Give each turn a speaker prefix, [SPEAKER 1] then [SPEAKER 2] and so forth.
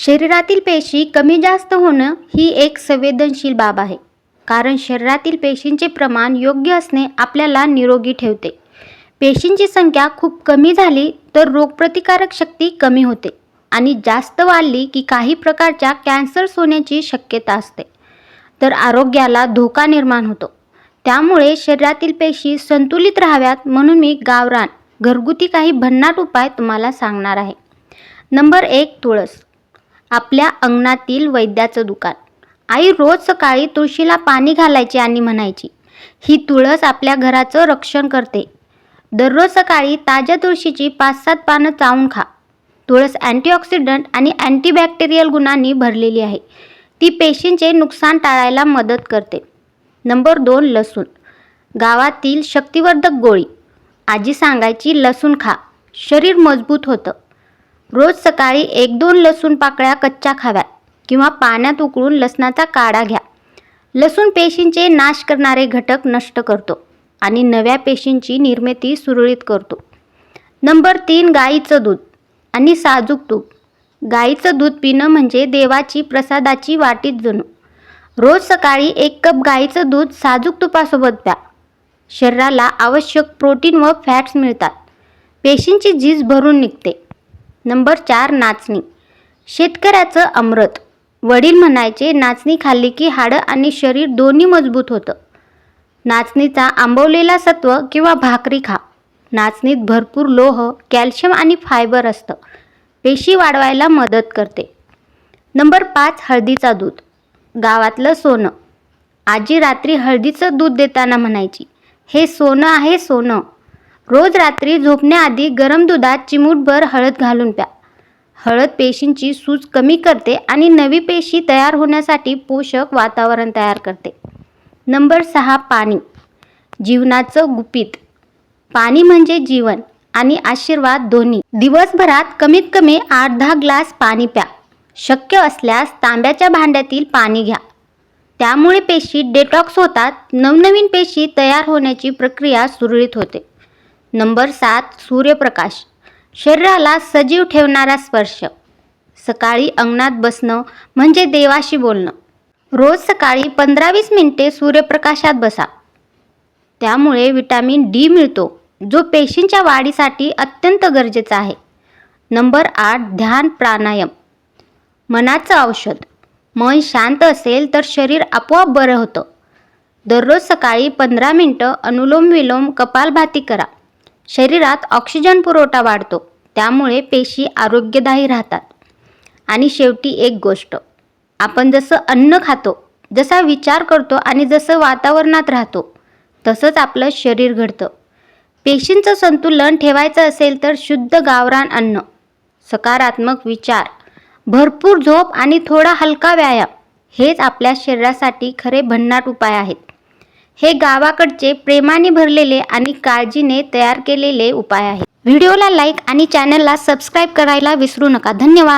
[SPEAKER 1] शरीरातील पेशी कमी जास्त होणं ही एक संवेदनशील बाब आहे. कारण शरीरातील पेशींचे प्रमाण योग्य असणे आपल्याला निरोगी ठेवते. पेशींची संख्या खूप कमी झाली तर रोगप्रतिकारक शक्ती कमी होते आणि जास्त वाढली की काही प्रकारच्या कॅन्सर्स होण्याची शक्यता असते. तर आरोग्याला धोका निर्माण होतो. त्यामुळे शरीरातील पेशी संतुलित राहाव्यात म्हणून मी गावरान घरगुती काही भन्नाट उपाय तुम्हाला सांगणार आहे. नंबर एक तुळस. आपल्या अंगणातील वैद्याचं दुकान. आई रोज सकाळी तुळशीला पाणी घालायची आणि म्हणायची ही तुळस आपल्या घराचं रक्षण करते. दररोज सकाळी ताज्या तुळशीची पाच सात पानं चावून खा. तुळस अँटीऑक्सिडंट आणि अँटीबॅक्टेरियल गुणांनी भरलेली आहे. ती पेशींचे नुकसान टाळायला मदत करते. नंबर दोन लसूण. गावातील शक्तिवर्धक गोळी. आजी सांगायची लसूण खा. शरीर मजबूत होतं. रोज सकाळी एक दोन लसूण पाकळ्या कच्च्या खाव्यात किंवा पाण्यात उकळून लसणाचा काढा घ्या. लसूण पेशींचे नाश करणारे घटक नष्ट करतो आणि नव्या पेशींची निर्मिती सुरळीत करतो. नंबर तीन गाईचं दूध आणि साजूक तूप. गाईचं दूध पिणं म्हणजे देवाची प्रसादाची वाटीत जणू. रोज सकाळी एक कप गाईचं दूध साजूक तुपासोबत प्या. शरीराला आवश्यक प्रोटीन व फॅट्स मिळतात. पेशींची झीज भरून निघते. नंबर चार नाचणी. शेतकऱ्याचं अमृत. वडील म्हणायचे नाचणी खाल्ली की हाडं आणि शरीर दोन्ही मजबूत होतं. नाचणीचा आंबवलेला सत्व किंवा भाकरी खा. नाचणीत भरपूर लोह कॅल्शियम आणि फायबर असतं. पेशी वाढवायला मदत करते. नंबर पाच हळदीचा दूध. गावातलं सोनं. आजी रात्री हळदीचं दूध देताना म्हणायची हे सोनं आहे सोनं. रोज रात्री झोपण्याआधी गरम दुधात चिमूटभर हळद घालून प्या. हळद पेशींची सूज कमी करते आणि नवी पेशी तयार होण्यासाठी पोषक वातावरण तयार करते. नंबर सहा पाणी. जीवनाचं गुपित. पाणी म्हणजे जीवन आणि आशीर्वाद दोन्ही. दिवसभरात कमीत कमी आठ दहा ग्लास पाणी प्या. शक्य असल्यास तांब्याच्या भांड्यातील पाणी घ्या. त्यामुळे पेशी डेटॉक्स होतात. नवनवीन पेशी तयार होण्याची प्रक्रिया सुरळीत होते. नंबर सात सूर्यप्रकाश. शरीराला सजीव ठेवणारा स्पर्श. सकाळी अंगणात बसणं म्हणजे देवाशी बोलणं. रोज सकाळी पंधरा वीस मिनिटे सूर्यप्रकाशात बसा. त्यामुळे विटॅमिन डी मिळतो जो पेशींच्या वाढीसाठी अत्यंत गरजेचा आहे. नंबर आठ ध्यान प्राणायाम. मनाचं औषध. मन शांत असेल तर शरीर आपोआप बरं होतं. दररोज सकाळी पंधरा मिनटं अनुलोम विलोम कपालभाती करा. शरीरात ऑक्सिजन पुरवठा वाढतो त्यामुळे पेशी आरोग्यदायी राहतात. आणि शेवटी एक गोष्ट आपण जसं अन्न खातो जसा विचार करतो आणि जसं वातावरणात राहतो तसंच आपलं शरीर घडतं. पेशींचं संतुलन ठेवायचं असेल तर शुद्ध गावरान अन्न सकारात्मक विचार भरपूर झोप आणि थोडा हलका व्यायाम हेच आपल्या शरीरासाठी खरे भन्नाट उपाय आहेत. हे गावाकडचे प्रेमाने भरलेले आणि काळजीने तयार केलेले उपाय आहेत. व्हिडिओला लाईक आणि चॅनलला सबस्क्राईब करायला विसरू नका. धन्यवाद.